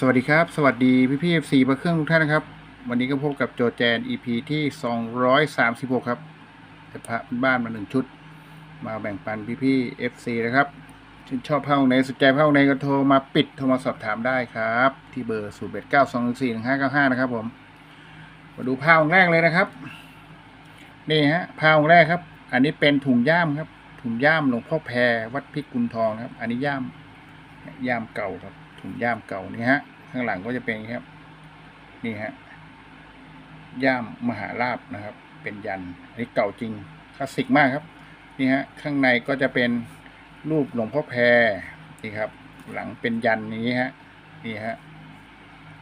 สวัสดีครับ สวัสดีพี่พี่ๆ FC พระเครื่องทุกท่านนะครับ วันนี้ก็พบกับโจแจน EP ที่ 236 ครับจะพระบ้านมาหนึ่งชุด มาแบ่งปันพี่พี่ๆ FC นะครับชื่นชอบผ้าองไหนสนใจผ้าองไหนก็โทรมาปิดโทรมาสอบถามได้ครับ ที่เบอร์0 8 9 2 1 4 1 5 9 5นะครับผมมาดูผ้าองแรกเลยนะครับ นี่ฮะผ้าองแรกครับ อันนี้เป็นถุงย่ามครับ ถุงย่ามหลวงพ่อแพรวัดพิกุลทองครับ อันนี้ย่ามย่ามเก่าครับ ถุงย่ามเก่านี่ฮะ ข้างหลังก็จะเป็นครับ นี่ฮะ ย่ามมหาราบนะครับ เป็นยันอันนี้เก่าจริงคลาสสิกมากครับ นี่ฮะ ข้างในก็จะเป็นรูปหลวงพ่อแพรนี่ครับ หลังเป็นยันนี้ฮะ นี่ฮะ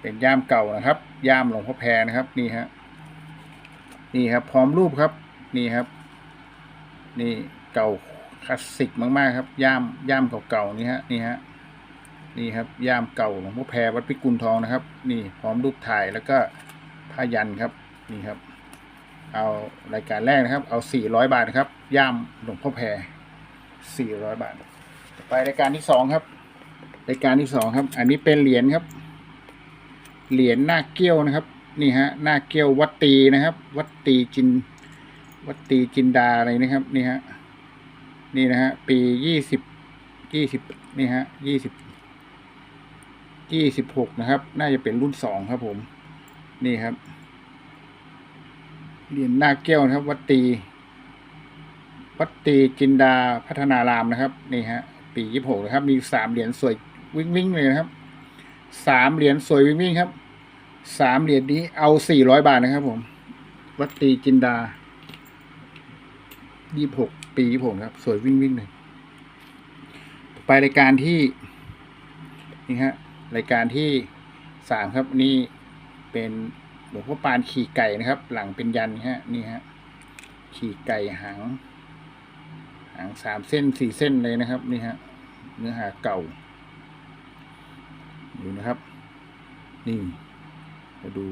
เป็นย่ามเก่านะครับ ย่ามหลวงพ่อแพรนะครับ นี่ฮะ นี่ครับ พร้อมรูปครับ นี่ครับ นี่เก่าคลาสสิกมากๆครับ ย่ามย่ามเก่าๆนี่ฮะ นี่ฮะ นี่ครับย่ามเก่าหลวงพ่อแพรวัดพิกุลทองนะครับ นี่พร้อมรูปถ่ายแล้วก็ผ้ายันครับนี่ครับ เอารายการแรกนะครับ เอา 400 บาทนะครับย่ามหลวงพ่อแพร400 บาท ไปรายการที่สองครับรายการที่สองครับ อันนี้เป็นเหรียญครับ เหรียญหน้าเกี้ยวนะครับนี่ฮะหน้าเกี้ยววัดตีนะครับ วัดตีจินวัดตีจินดาอะไรนะครับนี่ฮะนี่นะฮะปียี่สิบยี่สิบนี่ฮะยี่สิบ ยี่สิบหกนะครับ น่าจะเป็นรุ่นสองครับผม นี่ครับ เหรียญหน้าแก้วนะครับ วัดตี วัดตีจินดาพัฒนารามนะครับ นี่ฮะ ปียี่หกนะครับ มีสามเหรียญสวยวิ่งวิ่งเลยนะครับ สามเหรียญสวยวิ่งวิ่งครับ สามเหรียญนี้เอาสี่ร้อยบาทนะครับผม วัดตีจินดายี่หกปียี่หกครับ สวยวิ่งวิ่งเลยไปรายการที่นี่ฮะ รายการที่สามครับนี่เป็นหลวงพ่อปานขี่ไก่นะครับ หลังเป็นยันฮะนี่ฮะขี่ไก่หางหางสามเส้นสี่เส้นเลยนะครับนี่ฮะเนื้อหาเก่าดูนะครับ นี่มาดู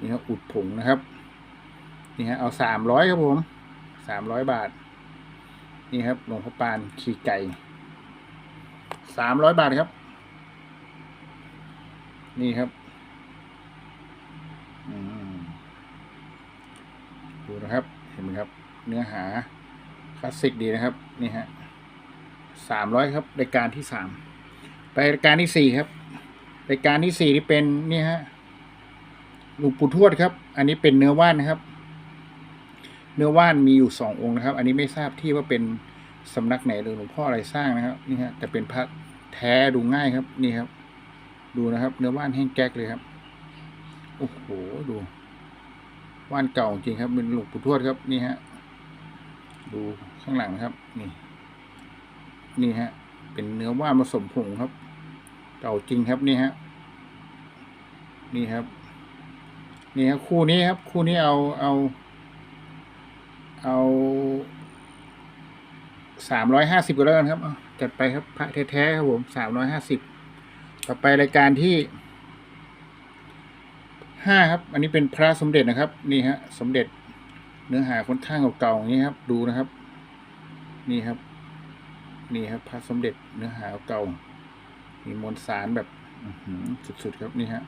นี่ครับอุดผงนะครับ นี่ฮะเอาสามร้อยครับผมสามร้อยบาท นี่ครับหลวงพ่อปานขี่ไก่สามร้อยบาทครับ นี่ครับดูนะครับ เห็นไหมครับ เนื้อหาคลาสสิกดีนะครับ นี่ฮะสามร้อยครับรายการที่สามไปรายการที่สี่ครับรายการที่สี่ที่เป็นนี่ฮะหลวงปู่ทวดครับ อันนี้เป็นเนื้อว่านนะครับ เนื้อว่านมีอยู่สององค์นะครับ อันนี้ไม่ทราบที่ว่าเป็นสำนักไหนหรือหลวงพ่ออะไรสร้างนะครับ นี่ฮะแต่เป็นพระแท้ดูง่ายครับ นี่ครับ ดูนะครับ เนื้อว่านแห้งแก๊กเลยครับ โอ้โห ดูว่านเก่าจริงครับ เป็นหลวงปู่ทวดครับ นี่ฮะ ดูข้างหลังครับ นี่ นี่ฮะ เป็นเนื้อว่านผสมผงครับ เก่าจริงครับนี่ฮะ นี่ครับ นี่ครับคู่นี้ครับ คู่นี้เอา เอา เอาสามร้อยห้าสิบก็แล้วกันครับ จัดไปครับพระแท้ๆครับผมสามร้อยห้าสิบ ต่อไปรายการที่ห้าครับ อันนี้เป็นพระสมเด็จนะครับ นี่ฮะ สมเด็จเนื้อหาค่อนข้างเก่าๆอย่างนี้ครับ ดูนะครับ นี่ครับ นี่ครับ พระสมเด็จเนื้อหาเก่า มีมวลสารแบบสุดๆครับนี่ฮะ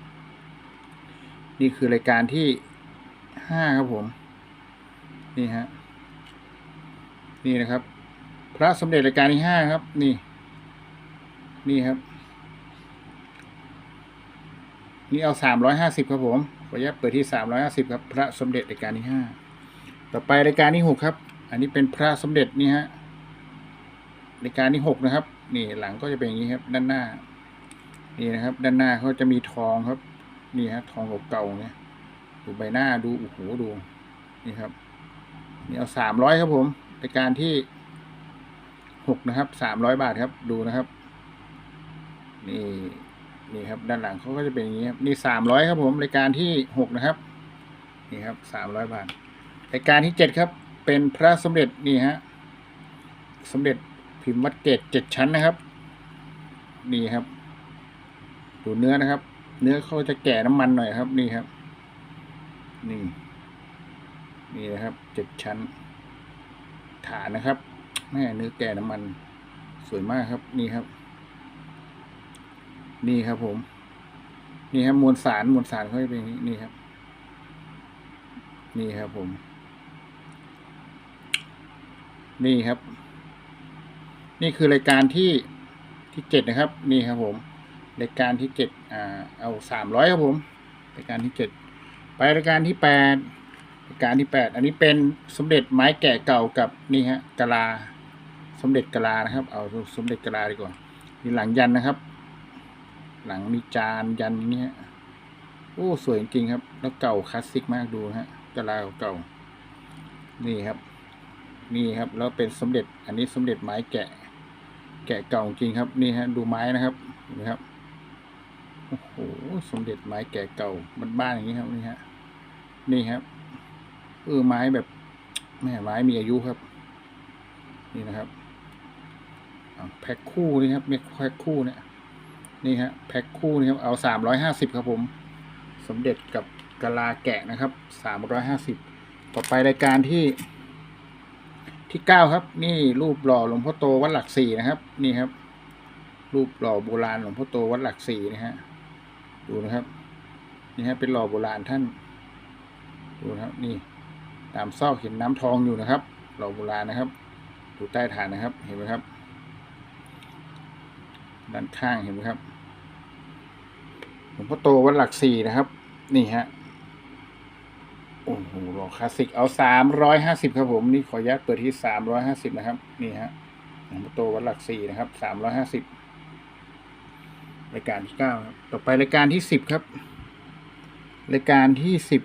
นี่คือรายการที่ห้าครับผม นี่ฮะ นี่นะครับ พระสมเด็จรายการที่ห้าครับ นี่ นี่ครับ นี่เอาสามร้อยห้าสิบครับผมขออนุญาตเปิดที่สามร้อยห้าสิบครับ พระสมเด็จรายการที่ห้าต่อไปรายการที่หกครับ อันนี้เป็นพระสมเด็จนี่ฮะรายการที่หกนะครับ นี่หลังก็จะเป็นอย่างนี้ครับ ด้านหน้า นี่นะครับ ด้านหน้าเขาจะมีทองครับ นี่ฮะทองเก่าๆเนี่ยดูใบหน้าดูโอ้โหดู นี่ครับ นี่เอาสามร้อยครับผมรายการที่หกนะครับสามร้อยบาทครับ ดูนะครับ นี่ นี่ครับด้านหลังเขาก็จะเป็นอย่างนี้ครับนี่สามร้อยครับผมรายการที่หกนะครับนี่ครับสามร้อยบาทรายการที่เจ็ดครับ เป็นพระสมเด็จนี่ฮะสมเด็จพิมพ์วัดเกตเจ็ดชั้นนะครับ นี่ครับ ดูเนื้อนะครับ เนื้อเขาจะแก่น้ำมันหน่อยครับนี่ครับ นี่ นี่นะครับเจ็ดชั้น ฐานนะครับแม่เนื้อแก่น้ำมันสวยมากครับนี่ครับ นี่ครับผม นี่ครับมวลสารมวลสารเขาจะเป็นอย่างนี้นี่ครับ นี่ครับผม นี่ครับ นี่คือรายการที่ที่เจ็ดนะครับ นี่ครับผมรายการที่เจ็ดอ่าเอาสามร้อยครับผมรายการที่เจ็ดไปรายการที่แปดรายการที่แปดอันนี้เป็นสมเด็จไม้แกะเก่ากับนี่ฮะกะลา สมเด็จกะลานะครับ เอาสมเด็จกะลาดีกว่านี่หลังยันนะครับ หลังมีจานยันอย่างเนี้ยโอ้ สวยจริงครับ แล้วเก่าคลาสสิกมากดูฮะกะลาเก่า นี่ครับ นี่ครับ แล้วเป็นสมเด็จ อันนี้สมเด็จไม้แกะ แกะเก่าจริงครับ นี่ฮะ ดูไม้นะครับนไหมครับ โอ้โห สมเด็จไม้แกะเก่าบ้านๆอย่างนี้ครับนี่ฮะ นี่ครับ เออไม้แบบแม่ไม้มีอายุครับ นี่นะครับแพ็คคู่นี่ครับมีแพ็คคู่เนี่ย นี่ฮะแพ็คคู่นี่ครับเอาสามร้อยห้าสิบครับผม สมเด็จกับกะลาแกะนะครับสามร้อยห้าสิบต่อไปรายการที่ ที่เก้าครับ นี่รูปหล่อหลวงพ่อโตวัดหลักสี่นะครับ นี่ครับ รูปหล่อโบราณหลวงพ่อโตวัดหลักสี่นะฮะดูนะครับ นี่ฮะเป็นหล่อโบราณท่าน ดูนะครับ นี่ตามซอกเห็นน้ำทองอยู่นะครับ หล่อโบราณนะครับ ดูใต้ฐานนะครับ เห็นไหมครับ ด้านข้างเห็นไหมครับหลวงพ่อโตวัดหลักสี่นะครับ นี่ฮะโอ้โหหล่อคลาสสิกเอาสามร้อยห้าสิบครับผมนี่ขออนุญาตเปิดที่สามร้อยห้าสิบนะครับ นี่ฮะหลวงพ่อโตวัดหลักสี่นะครับสามร้อยห้าสิบรายการที่เก้าครับต่อไปรายการที่สิบครับ รายการที่สิบ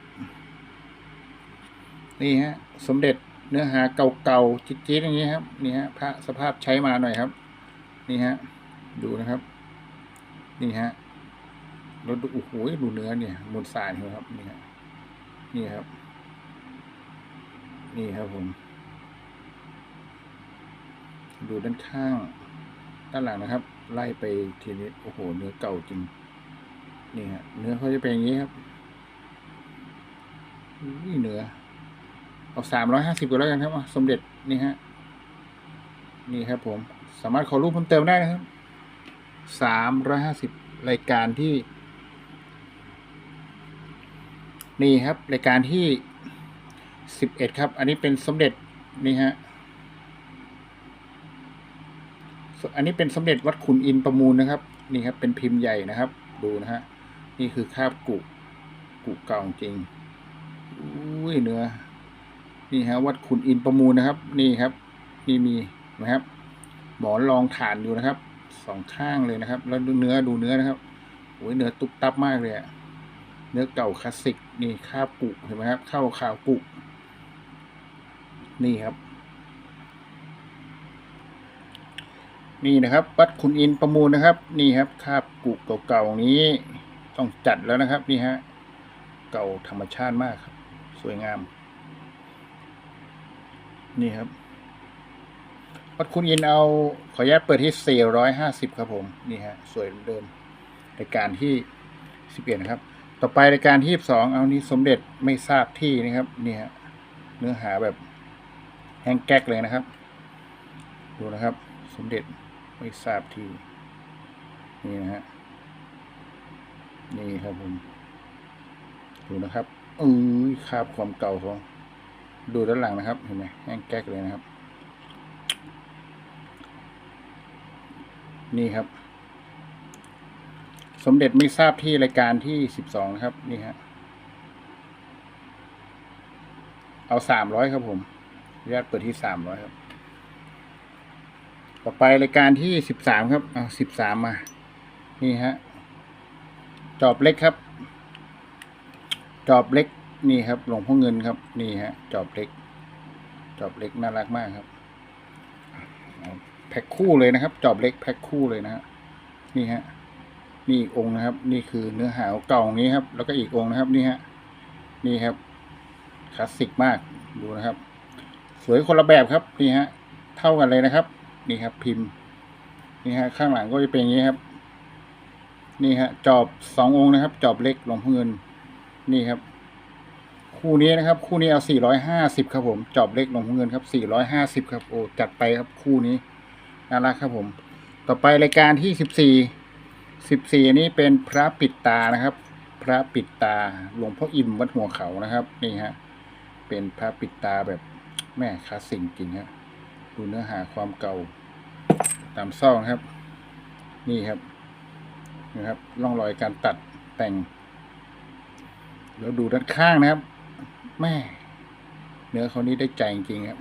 นี่ฮะ สมเด็จเนื้อหาเก่าๆจี๊ดๆอย่างนี้ครับ นี่ฮะพระสภาพใช้มาหน่อยครับ นี่ฮะ ดูนะครับ นี่ฮะแล้วดูโอ้โหดูเนื้อเนี่ยมวลสารเห็นไหมครับนี่ฮะนี่ครับ นี่ครับผม ดูด้านข้าง ด้านหลังนะครับ ไล่ไปทีนี้โอ้โห เนื้อเก่าจริง นี่ฮะเนื้อเขาจะเป็นอย่างนี้ครับนี่เนื้อเอาสามร้อยห้าสิบก็แล้วกันครับอะสมเด็จนี่ฮะ นี่ครับผม สามารถขอรูปเพิ่มเติมได้นะครับ สามร้อยห้าสิบรายการที่ นี่ครับ รายการที่สิบเอ็ดครับ อันนี้เป็นสมเด็จนี่ฮะอันนี้เป็นสมเด็จวัดขุนอินประมูลนะครับ นี่ครับ เป็นพิมพ์ใหญ่นะครับ ดูนะฮะนี่คือคาบกุกุเก่าจริงอุ้ยเนื้อนี่ฮะวัดขุนอินประมูลนะครับ นี่ครับ นี่มีนะครับ หมอนรองฐานอยู่นะครับ สองข้างเลยนะครับ แล้วเนื้อดูเนื้อนะครับโอ้ยเนื้อตุบตับมากเลยอะเนื้อเก่าคลาสสิกนี่คาบกุเห็นไหมครับเข้าขาวกุนี่ครับ นี่นะครับวัดคุณอินประมูลนะครับ นี่ครับคาบกุเก่าๆนี้ต้องจัดแล้วนะครับนี่ฮะเก่าธรรมชาติมากครับ สวยงาม นี่ครับัดคุณอินเอาขออนุญาตเปิดที่ 450 ครับผม นี่ฮะ สวยเหมือนเดิมรายการที่ 11นะครับ ต่อไปรายการที่ 22 เอานี้สมเด็จไม่ทราบที่นะครับ นี่ฮะ เนื้อหาแบบแห้งแก๊กเลยนะครับ ดูนะครับ สมเด็จไม่ทราบที่ นี่นะฮะ นี่ครับผม ดูนะครับเอ้ยคาบความเก่าของ ดูด้านหลังนะครับ เห็นไหมแห้งแก๊กเลยนะครับ นี่ครับ สมเด็จไม่ทราบที่รายการที่สิบสองครับ นี่ฮะเอาสามร้อยครับผมญาตเปิดที่สามร้อยครับ ต่อไปรายการที่สิบสามครับ เอาสิบสามมา นี่ฮะ จอบเล็กครับ จอบเล็ก นี่ครับ หลวงพ่อเงินครับ นี่ฮะ จอบเล็ก จอบเล็กน่ารักมากครับ แพ็คคู่เลยนะครับ จอบเล็กแพ็คคู่เลยนะฮะนี่ฮะนี่อีกองค์นะครับ นี่คือเนื้อหาเก่าอย่างนี้ครับ แล้วก็อีกองค์นะครับนี่ฮะนี่ครับคลาสสิกมากดูนะครับ สวยคนละแบบครับนี่ฮะเท่ากันเลยนะครับ นี่ครับ พิมพ์ นี่ฮะข้างหลังก็จะเป็นอย่างนี้ครับ นี่ฮะจอบสององค์นะครับ จอบเล็กหลวงพ่อเงิน นี่ครับ คู่นี้นะครับ คู่นี้เอาสี่ร้อยห้าสิบครับผม จอบเล็กหลวงพ่อเงินครับสี่ร้อยห้าสิบครับโอ้จัดไปครับคู่นี้ น่ารักครับผม ต่อไปรายการที่สิบสี่สิบสี่นี้เป็นพระปิดตานะครับ พระปิดตาหลวงพ่ออิ่มวัดหัวเขานะครับนี่ฮะเป็นพระปิดตาแบบแม่คลาสสิกจริงฮะดูเนื้อหาความเก่าตามซ่องครับ นี่ครับนะครับร่องรอยการตัดแต่ง แล้วดูด้านข้างนะครับ แม่ เนื้อเขานี้ได้ใจจริงครับ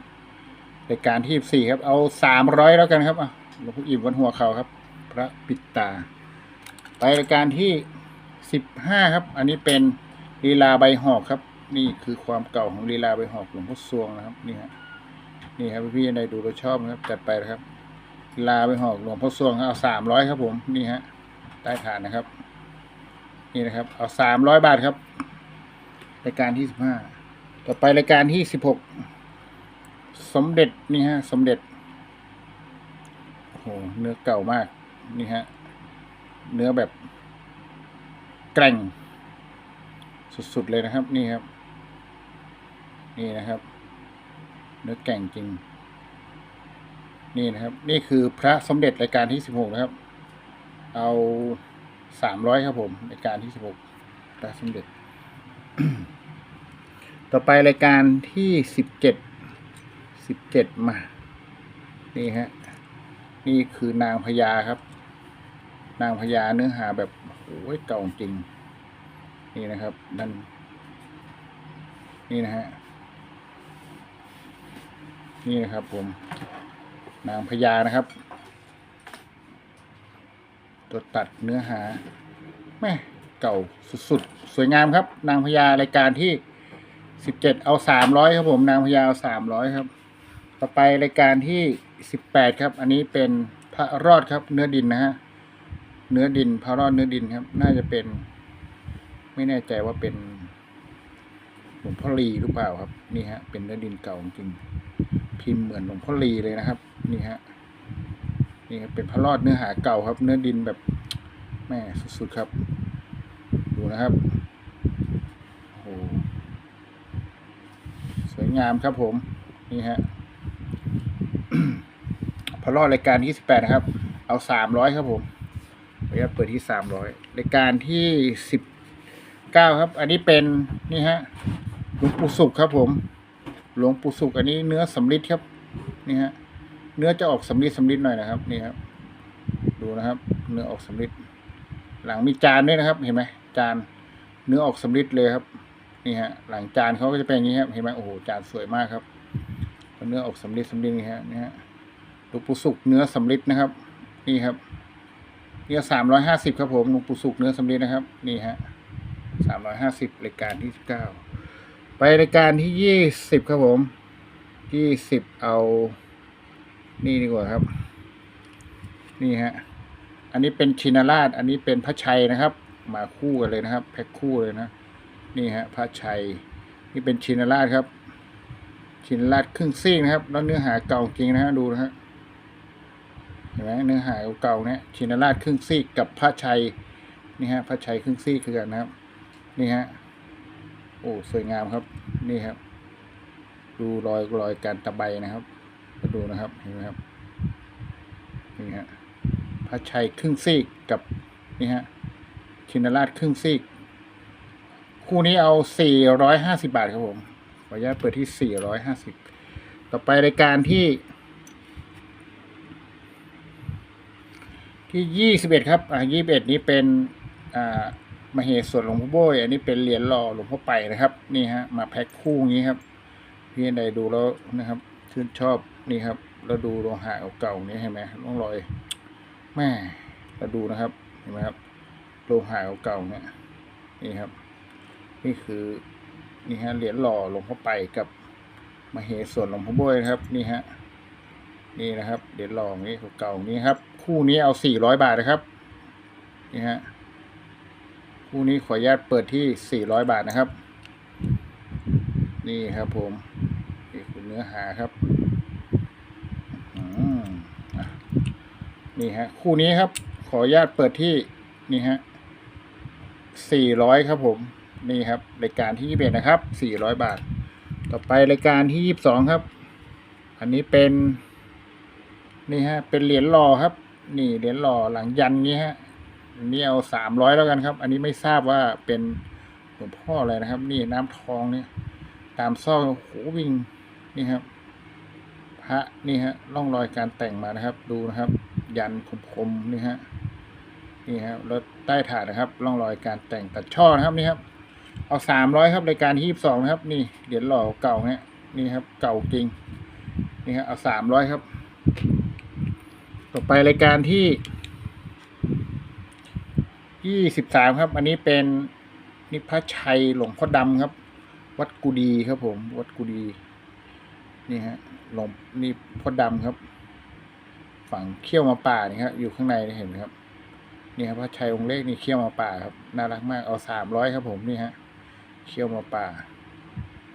รายการที่สี่ครับ เอาสามร้อยแล้วกันครับอะหลวงพ่ออิ่มวันหัวเขาครับ พระปิดตา ไปรายการที่สิบห้าครับ อันนี้เป็นลีลาใบหอกครับ นี่คือความเก่าของลีลาใบหอกหลวงพ่อสวงนะครับ นี่ฮะนี่ครับพี่ๆในดูเราชอบนะครับจัดไปนะครับลีลาใบหอกหลวงพ่อสวงเอาสามร้อยครับ ผมนี่ฮะใต้ฐานนะครับ นี่นะครับ เอาสามร้อยบาทครับรายการที่สิบห้าต่อไปรายการที่สิบหก สมเด็จนี่ฮะ สมเด็จโอ้โหเนื้อเก่ามาก นี่ฮะ เนื้อแบบ แกร่ง สุดๆเลยนะครับ นี่ครับ นี่นะครับ เนื้อแกร่งจริง นี่นะครับ นี่คือพระสมเด็จรายการที่สิบหกนะครับ เอาสามร้อยครับผมรายการที่สิบหกพระสมเด็จ ต่อไปรายการที่สิบเจ็ด สิบเจ็ดมา นี่ฮะ นี่คือนางพญาครับ นางพญาเนื้อหาแบบโอ้ยเก่าจริง นี่นะครับนั่นนี่นะฮะ นี่นะครับผม นางพญานะครับ ตัวตัดเนื้อหาแม่เก่าสุดๆ สวยงามครับ นางพญารายการที่สิบเจ็ดเอาสามร้อยครับผม นางพญาเอาสามร้อยครับ ต่อไปรายการที่สิบแปดครับ อันนี้เป็นพระรอดครับเนื้อดินนะฮะเนื้อดินพระรอดเนื้อดินครับ น่าจะเป็น ไม่แน่ใจว่าเป็นหลวงพ่อลีหรือเปล่าครับ นี่ฮะ เป็นเนื้อดินเก่าจริงพิมพ์เหมือนหลวงพ่อลีเลยนะครับ นี่ฮะนี่ครับเป็นพระรอดเนื้อหาเก่าครับ เนื้อดินแบบแม่สุดๆครับ ดูนะครับโอ้โหสวยงามครับผม นี่ฮะ พระรอดรายการที่สิบแปดนะครับ เอาสามร้อยครับผมขออนุญาตเปิดที่สามร้อยรายการที่สิบเก้าครับ อันนี้เป็นนี่ฮะหลวงปู่สุขครับ ผม หลวงปู่สุขอันนี้เนื้อสำริดครับ นี่ฮะเนื้อจะออกสำริดสำริดหน่อยนะครับ นี่ครับ ดูนะครับ เนื้อออกสำริดหลังมีจานด้วยนะครับ เห็นไหมจานเนื้อออกสำริดเลยครับ นี่ฮะ หลังจานเขาก็จะเป็นอย่างนี้ครับ เห็นไหมโอ้โหจานสวยมากครับเนื้อออกสำริดสำริดนี่ฮะนี่ฮะ หลวงปู่สุกเนื้อสำริดนะครับ นี่ครับเนี่ยสามร้อยห้าสิบครับผมหลวงปู่สุกเนื้อสำริดนะครับ นี่ฮะสามร้อยห้าสิบรายการที่สิบเก้าไปรายการที่ยี่สิบครับผมยี่สิบเอา นี่ดีกว่าครับ นี่ฮะอันนี้เป็นชินาราช อันนี้เป็นพระชัยนะครับ มาคู่กันเลยนะครับ แพ็คคู่เลยนะ นี่ฮะพระชัย นี่เป็นชินาราชครับ ชินาราชครึ่งซีกนะครับ แล้วเนื้อหาเก่าจริงนะฮะดูนะฮะ เห็นไหมเนื้อหาเก่าๆเนี่ยชินาราชครึ่งซีกกับพระชัยนี่ฮะพระชัยครึ่งซีกคือกันนะครับ นี่ฮะโอ้สวยงามครับ นี่ครับ ดูรอยรอยการตะไบนะครับมาดูนะครับเห็นไหมครับนี่ฮะพระชัยครึ่งซีกกับนี่ฮะชินราชครึ่งซีก คู่นี้เอาสี่ร้อยห้าสิบาทครับผมขออนุญาตเปิดที่สี่ร้อยห้าสิบต่อไปรายการที่ ที่ยี่สิบเอ็ดครับ อ่ายี่สิบเอ็ดนี้เป็นอ่ามเหสวนหลวงพ่อโบยอันนี้เป็นเหรียญหล่อหลวงพ่อไปนะครับ นี่ฮะ มาแพ็คคู่อย่างนี้ครับ พี่ใดดูแล้วนะครับ ชื่นชอบนี่ครับแล้วดูโลหะเก่าๆนี้เห็นไหมร่องรอยแม่เราดูนะครับเห็นไหมครับโลหะเก่าๆเนี่ยนี่ครับ นี่คือนี่ฮะเหรียญหล่อหลวงพ่อไปกับมาเหสวนหลวงพ่อโบยนะครับ นี่ฮะนี่นะครับเหรียญหล่อนี้เก่าๆนี้ครับ คู่นี้เอาสี่ร้อยบาทนะครับนี่ฮะคู่นี้ขออนุญาตเปิดที่สี่ร้อยบาทนะครับ นี่ครับผมนี่คือเนื้อหาครับอืมนี่ฮะคู่นี้ครับ ขออนุญาตเปิดที่นี่ฮะสี่ร้อยครับผมนี่ครับรายการที่ยี่สิบเอ็ดนะครับสี่ร้อยบาท ต่อไปรายการที่ยี่สิบสองครับ อันนี้เป็น นี่ฮะเป็นเหรียญหล่อครับ นี่เหรียญหล่อหลังยันนี้ฮะอันนี่เอาสามร้อยแล้วกันครับ อันนี้ไม่ทราบว่าเป็นหลวงพ่ออะไรนะครับ นี่น้ำทองเนี่ย ตามซอกโอ้โหวิ่งนี่ครับ พระนี่ฮะร่องรอยการแต่งมานะครับ ดูนะครับ ยันคมๆนี่ฮะนี่ครับแล้วใต้ฐานนะครับ ร่องรอยการแต่งตัดช่อนะครับนี่ครับ เอาสามร้อยครับรายการที่สองนะครับ นี่เหรียญหล่อเก่าเนี่ยนี่ครับ เก่าจริง นี่ครับเอาสามร้อยครับ ต่อไปรายการที่ยี่สิบสามครับ อันนี้เป็นนิพพชัยหลวงพ่อดำครับ วัดกุดีครับผม วัดกุดี นี่ฮะหลวงนี่พ่อดำครับ ฝั่งเขี้ยวมาป่านี่ครับอยู่ข้างในเห็นไหมครับนี่ครับพระชัยองค์เล็กนี่เขี้ยวมาป่าครับน่ารักมากเอาสามร้อยครับ ผมนี่ฮะเขี้ยวมาป่า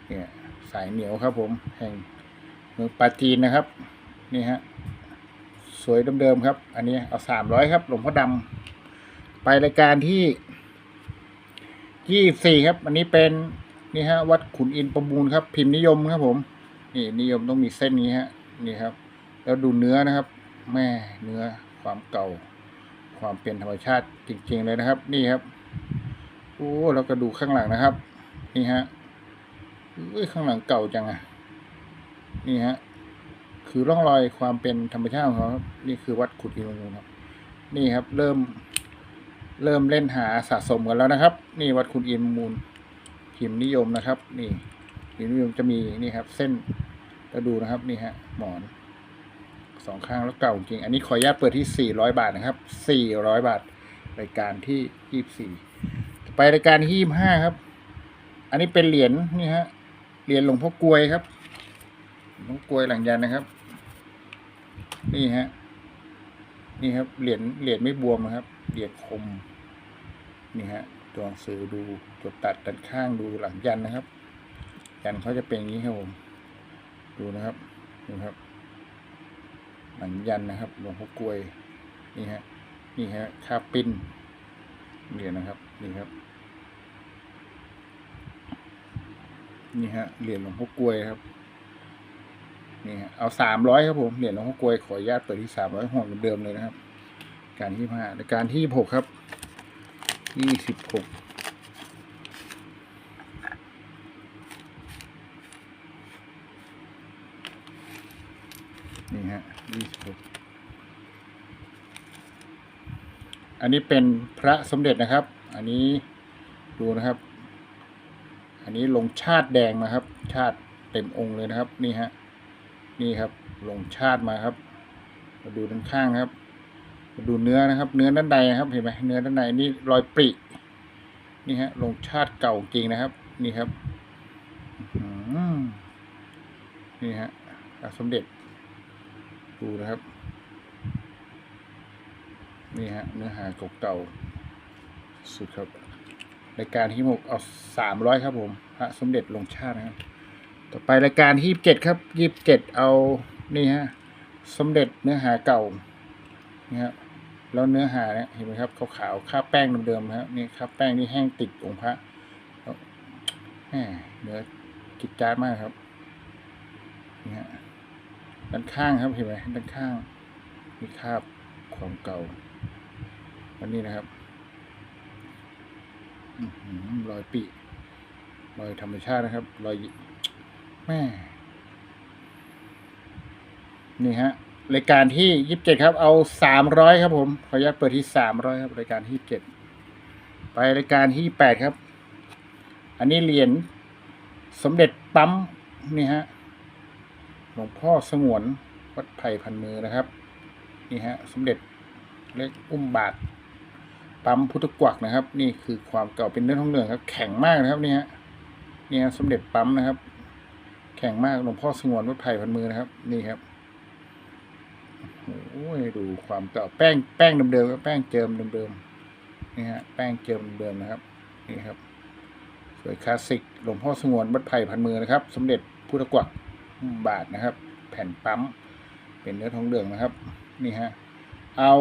เนี่ย สายเหนียวครับ ผม แห่งเมืองปาจีนนะครับ นี่ฮะ สวยเดิมๆครับ อันนี้เอาสามร้อยครับ หลวงพ่อดำไปรายการที่ยี่สี่ครับ อันนี้เป็นนี่ฮะวัดขุนอินประมูลครับ พิมพ์นิยมครับผม นี่นิยมต้องมีเส้นนี้ฮะนี่ครับ แล้วดูเนื้อนะครับ แม่เนื้อความเก่า ความเป็นธรรมชาติจริงๆเลยนะครับ นี่ครับโอ้แล้วก็ดูข้างหลังนะครับ นี่ฮะอุ้ยข้างหลังเก่าจังอะนี่ฮะ คือร่องรอยความเป็นธรรมชาติของเขานี่คือวัดขุดอินทร์ครับ นี่ครับเริ่มเริ่มเล่นหาสะสมกันแล้วนะครับ นี่วัดขุดอินมูลพิมพ์นิยมนะครับ นี่พิมพ์นิยมจะมีนี่ครับ เส้นแล้วดูนะครับนี่ฮะหมอนสองข้างแล้วเก่าจริง อันนี้ขออนุญาตเปิดที่ 400 บาทนะครับ 400 บาทรายการที่ 24 ไปรายการที่25ครับ อันนี้เป็นเหรียญนี่ฮะเหรียญหลวงพ่อกลวยครับหลวงพ่อกลวยหลังยันนะครับ นี่ฮะ นี่ครับ เหรียญเหรียญไม่บวมนะครับ เหรียญคม นี่ฮะ ตัวหนังสือดูตัวตัดด้านข้างดูหลังยันนะครับ ยันเขาจะเป็นอย่างนี้ครับผม ดูนะครับดูครับ หลังยันนะครับ หลวงพ่อกลวย นี่ฮะ นี่ฮะคาปินเหรียญนะครับ นี่ครับ นี่ฮะ เหรียญหลวงพ่อกลวยครับ นี่เอาสามร้อยครับผมเหรียญหลวงพ่อกลวยขออนุญาตเปิดที่สามร้อยห่วงเดิมเลยนะครับ การที่ห้ารายการที่หกครับยี่สิบหกนี่ฮะยี่สิบหกอันนี้เป็นพระสมเด็จนะครับ อันนี้ดูนะครับ อันนี้ลงชาติแดงนะครับ ชาติเต็มองค์เลยนะครับ นี่ฮะ นี่ครับลงชาติมาครับ มาดูด้านข้างครับ มาดูเนื้อนะครับ เนื้อด้านในครับเห็นไหมเนื้อด้านในนี่รอยปรินี่ฮะลงชาติเก่าจริงนะครับ นี่ครับนี่ฮะพระสมเด็จดูนะครับ นี่ฮะเนื้อหาเก่าๆสุดครับรายการที่หกเอาสามร้อยครับผมพระสมเด็จลงชาตินะครับ ต่อไปรายการที่เจ็ดครับยี่สิบเจ็ดเอานี่ฮะสมเด็จเนื้อหาเก่านี่ครับแล้วเนื้อหาเนี่ยเห็นไหมครับขาวๆคราแป้งเดิมๆนะครับนี่คราบแป้งนี่แห้งติดองค์พระแหมเนื้อกิจจาดมากครับนี่ฮะด้านข้างครับเห็นไหมด้านข้างมีคราบความเก่าวันนี้นะครับอื้อหือรอยปีรอยธรรมชาตินะครับรอย แม่นี่ฮะรายการที่ยี่สิบเจ็ดครับ เอาสามร้อยครับผม ขออนุญาตเปิดที่สามร้อยครับรายการที่ยี่สิบเจ็ดไปรายการที่แปดครับ อันนี้เหรียญสมเด็จปั๊มนี่ฮะหลวงพ่อสงวนวัดไผ่พันมือนะครับ นี่ฮะ สมเด็จเล็กอุ้มบาทปั๊มพุทธกวักนะครับ นี่คือความเก่าเป็นเนื้อทองเหลืองครับ แข็งมากนะครับ นี่ฮะนี่ฮะสมเด็จปั๊มนะครับ แข็งมากหลวงพ่อสงวนวัดไผ่พันมือนะครับ นี่ครับโอ้ยดูความเก่าแป้งแป้งเดิมๆครับแป้งเจิมเดิมๆนี่ฮะแป้งเจิมเดิมนะครับนี่ครับ สวยคลาสสิกหลวงพ่อสงวนวัดไผ่พันมือนะครับ สมเด็จพุทธกวักบาทนะครับ แผ่นปั๊ม เป็นเนื้อทองเหลืองนะครับ นี่ฮะเอา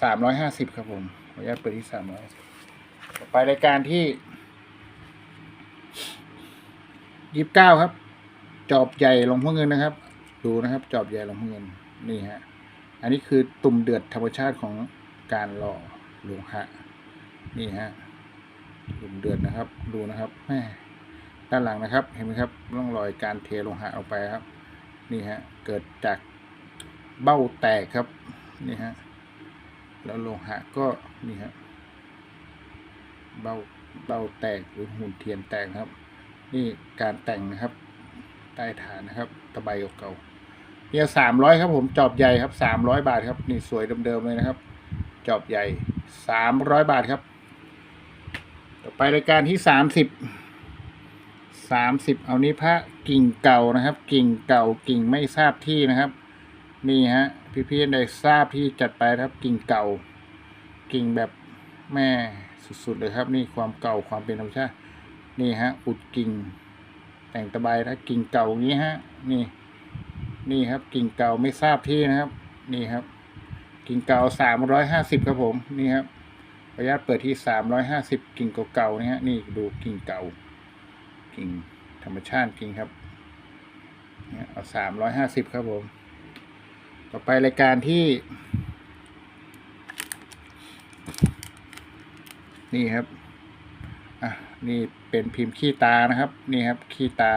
สามร้อยห้าสิบครับผมขออนุญาตเปิดที่สามร้อยไปรายการที่ ยี่สิบเก้าครับ จอบใหญ่หลวงพ่อเงินนะครับ ดูนะครับ จอบใหญ่หลวงพ่อเงินนี่ฮะอันนี้คือตุ่มเดือดธรรมชาติของการหล่อโลหะนี่ฮะดุมเดือดนะครับ ดูนะครับแม่ด้านหลังนะครับ เห็นไหมครับร่องรอยการเทโลหะออกไปครับ นี่ฮะเกิดจากเบ้าแตกครับนี่ฮะแล้วโลหะก็นี่ฮะเบ้าเบ้าแตกหรือหุ่นเทียนแตกครับ นี่การแต่งนะครับ ใต้ฐานนะครับ ตะไบเก่าๆเนี่ยสามร้อยครับผมจอบใหญ่ครับสามร้อยบาทครับ นี่สวยเดิมๆเลยนะครับ จอบใหญ่สามร้อยบาทครับ ต่อไปรายการที่สามสิบสามสิบเอานี้พระกิ่งเก่านะครับ กิ่งเก่ากิ่งไม่ทราบที่นะครับ นี่ฮะพี่ๆได้ทราบที่จัดไปครับ กิ่งเก่า กิ่งแบบแม่สุดๆเลยครับ นี่ความเก่าความเป็นธรรมชาติ นี่ฮะอุดกิ่ง แต่งตะไบนะกิ่งเก่าอย่างนี้ฮะ นี่ นี่ครับ กิ่งเก่าไม่ทราบที่นะครับ นี่ครับ กิ่งเก่าสามร้อยห้าสิบครับผมนี่ครับขออนุญาตเปิดที่สามร้อยห้าสิบกิ่งเก่าๆนี่ฮะนี่ดูกิ่งเก่า กิ่งธรรมชาติกิ่งครับเนี่ยเอาสามร้อยห้าสิบครับผม ต่อไปรายการที่ นี่ครับ นี่เป็นพิมพ์ขี้ตานะครับ นี่ครับขี้ตา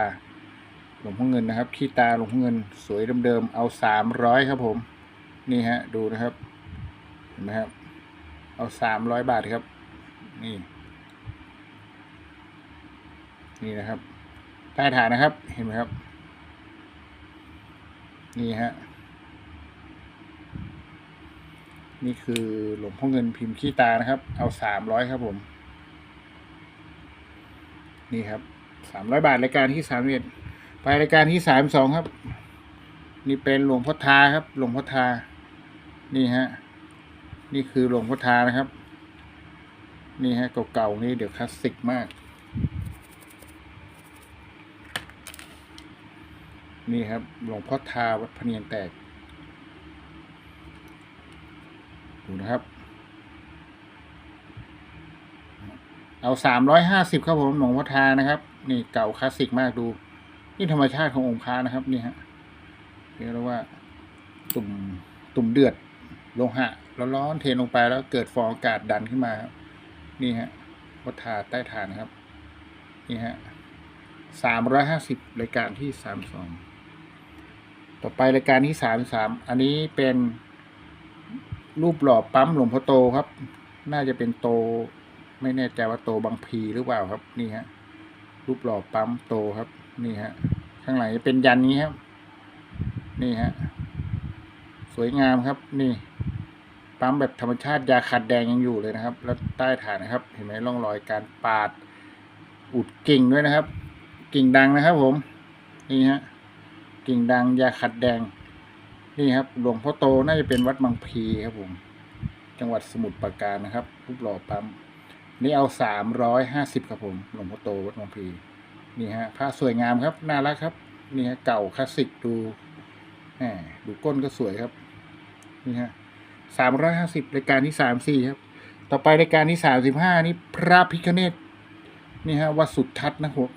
หลวงพ่อเงินนะครับขี้ตาหลวงพ่อเงินสวยเดิมๆเอาสามร้อยครับผม นี่ฮะดูนะครับเห็นไหมครับ เอาสามร้อยบาทครับ นี่ นี่นะครับ ใต้ฐานนะครับเห็นไหมครับ นี่ฮะนี่คือหลวงพ่อเงินพิมพ์ขี้ตานะครับ เอาสามร้อยครับผม นี่ครับสามร้อยบาทรายการที่สามเอ็ดไปรายการที่สามสองครับ นี่เป็นหลวงพ่อทาครับ หลวงพ่อทา นี่ฮะ นี่คือหลวงพ่อทานะครับ นี่ฮะเก่าๆนี่เดี๋ยวคลาสสิกมาก นี่ครับ หลวงพ่อทาวัดพเนียงแตกดูนะครับ เอาสามร้อยห้าสิบครับผมหลวงพ่อทานะครับ นี่เก่าคลาสสิกมากดู นี่ธรรมชาติขององค์พระนะครับ นี่ฮะเรียกว่า ตุ่มตุ่มเดือดโลหะแล้วร้อนเทลงไปแล้วเกิดฟองอากาศดันขึ้นมาครับ นี่ฮะวัฏาใต้ฐานครับ นี่ฮะสามร้อยห้าสิบรายการที่สามสองต่อไปรายการที่สามสามอันนี้เป็นรูปหล่อปั๊มหลวงพ่อโตครับ น่าจะเป็นโต ไม่แน่ใจว่าโตบางพีหรือเปล่าครับ นี่ฮะ รูปหล่อปั๊มโตครับ นี่ฮะ ข้างหลังจะเป็นยันนี้ครับ นี่ฮะ สวยงามครับ นี่ ปั๊มแบบธรรมชาติยาขัดแดงยังอยู่เลยนะครับ แล้วใต้ฐานนะครับ เห็นไหมร่องรอยการปาด อุดกิ่งด้วยนะครับ กิ่งดังนะครับ ผม นี่ฮะ กิ่งดังยาขัดแดง นี่ครับ หลวงพ่อโตน่าจะเป็นวัดบางพีครับผม จังหวัดสมุทรปราการนะครับ รูปหล่อปั๊ม นี่เอาสามร้อยห้าสิบครับผมหลวงพ่อโตวัดบางพีนี่ฮะผ้าสวยงามครับ น่ารักครับ นี่ฮะเก่าคลาสสิกดูแหมดูก้นก็สวยครับ นี่ฮะสามร้อยห้าสิบรายการที่สามสี่ครับ ต่อไปรายการที่สามสิบห้านี่พระพิคเนตนี่ฮะวัดสุทัศน์นะครับ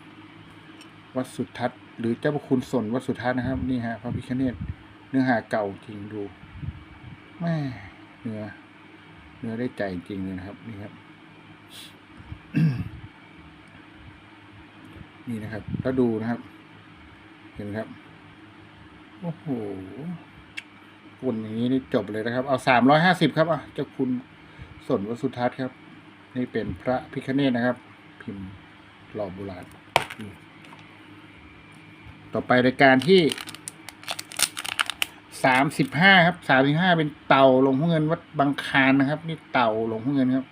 วัดสุทัศน์หรือเจ้าพระคุณสนวัดสุทัศน์นะครับ นี่ฮะพระพิคเนตเนื้อหาเก่าจริงดูแม่เนื้อเนื้อได้ใจจริงเลยนะครับ นี่ครับ นี่นะครับ แล้วดูนะครับ เห็นไหมครับ โอ้โหกุนอย่างนี้นี่จบเลยนะครับ เอาสามร้อยห้าสิบครับอะเจ้าคุณสนวสุทัศน์ครับ นี่เป็นพระพิคเนตนะครับ พิมพ์หล่อโบราณต่อไปรายการที่สามสิบห้าครับสามสิบห้าเป็นเต่าหลงพ่อเงินวัดบางคารนะครับ นี่เต่าหลงพ่อเงินครับ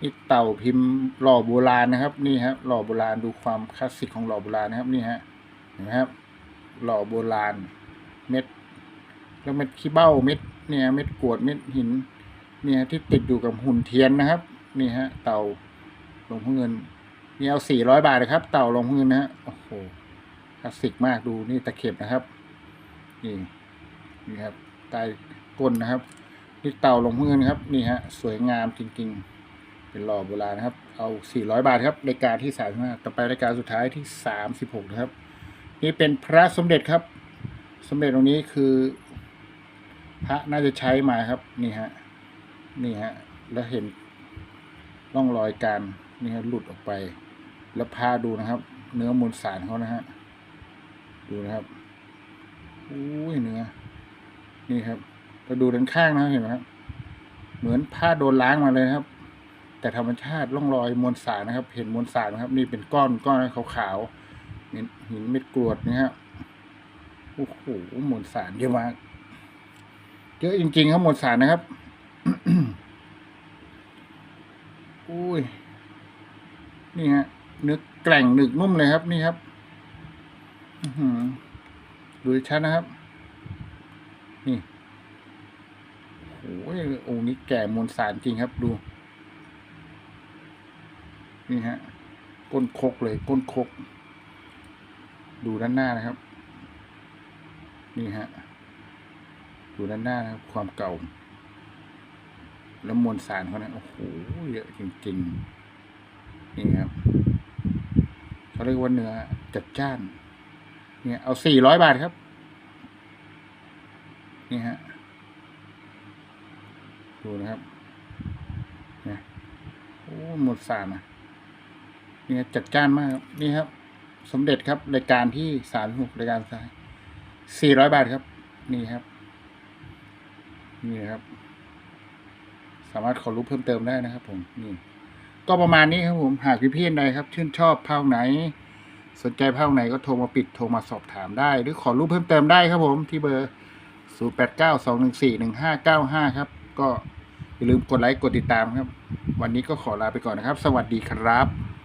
นี่เต่าพิมพ์หล่อโบราณนะครับ นี่ครับหล่อโบราณดูความคลาสสิกของหล่อโบราณนะครับนี่ฮะเห็นไหมครับ หล่อโบราณ เม็ด แล้วเม็ดขี้เบ้าเม็ดเนี่ยเม็ดกรวดเม็ดหิน เนี่ยที่ติดอยู่กับหุ่นเทียนนะครับ นี่ฮะ เต่าหลงพ่อเงินนี่เอาสี่ร้อยบาทนะครับ เต่าหลงพ่อเงินนะฮะโอ้โหคลาสสิกมากดูนี่ตะเข็บนะครับ นี่นี่ครับใต้ก้นนะครับ นี่เต่าหลงพ่อเงินครับ นี่ฮะ สวยงามจริง ๆ เป็นหล่อโบราณนะครับ เอา 400 บาทครับรายการที่ 35 ต่อไปรายการสุดท้ายที่ 36 นะครับ นี่เป็นพระสมเด็จครับ สมเด็จตรงนี้คือ พระน่าจะใช้มาครับ นี่ฮะ นี่ฮะ แล้วเห็นร่องรอยการนี่ฮะหลุดออกไป แล้วพาดูนะครับ เนื้อมวลสารเขานะฮะ ดูนะครับอุ้ยเนื้อ นี่ครับเราดูด้านข้างนะเห็นไหมครับ เหมือนผ้าโดนล้างมาเลยครับ แต่ธรรมชาติร่องรอยมวลสารนะครับ เห็นมวลสารไหมครับ นี่เป็นก้อนก้อนขาวๆหินหินเม็ดกรวดนี่ฮะโอ้โหมวลสารเยอะมากเยอะจริงๆครับมวลสารนะครับอุ้ยนี่ฮะเนื้อแกร่งหนึกนุ่มเลยครับ นี่ครับดูชัดนะครับ นี่โอ้ยองค์นี้แก่มวลสารจริงครับ ดู นี่ฮะก้นคกเลยก้นคก ดูด้านหน้านะครับ นี่ฮะดูด้านหน้านะครับ ความเก่า แล้วมวลสารเขานะโอ้โหเยอะจริงๆ นี่ครับเขาเรียกว่าเนื้อจัดจ้าน เนี่ย เอาสี่ร้อยบาทครับ นี่ฮะดูนะครับนี่โอ้หมดสารนะ เนี่ยจัดจ้านมากครับนี่ครับ สมเด็จครับรายการที่สามหกรายการสายสี่ร้อยบาทครับ นี่ครับ นี่ครับ สามารถขอรู้เพิ่มเติมได้นะครับ ผมนี่ก็ประมาณนี้ครับผมหากพี่พี่ใดครับ ชื่นชอบภาคไหน สนใจภาคไหนก็โทรมาปิดโทรมาสอบถามได้ หรือขอรู้เพิ่มเติมได้ครับ ผมที่เบอร์ 0 8 9 2 1 4 1 5 9 5 ครับ ก็อย่าลืมกดไลค์กดติดตามครับ วันนี้ก็ขอลาไปก่อนนะครับ สวัสดีครับ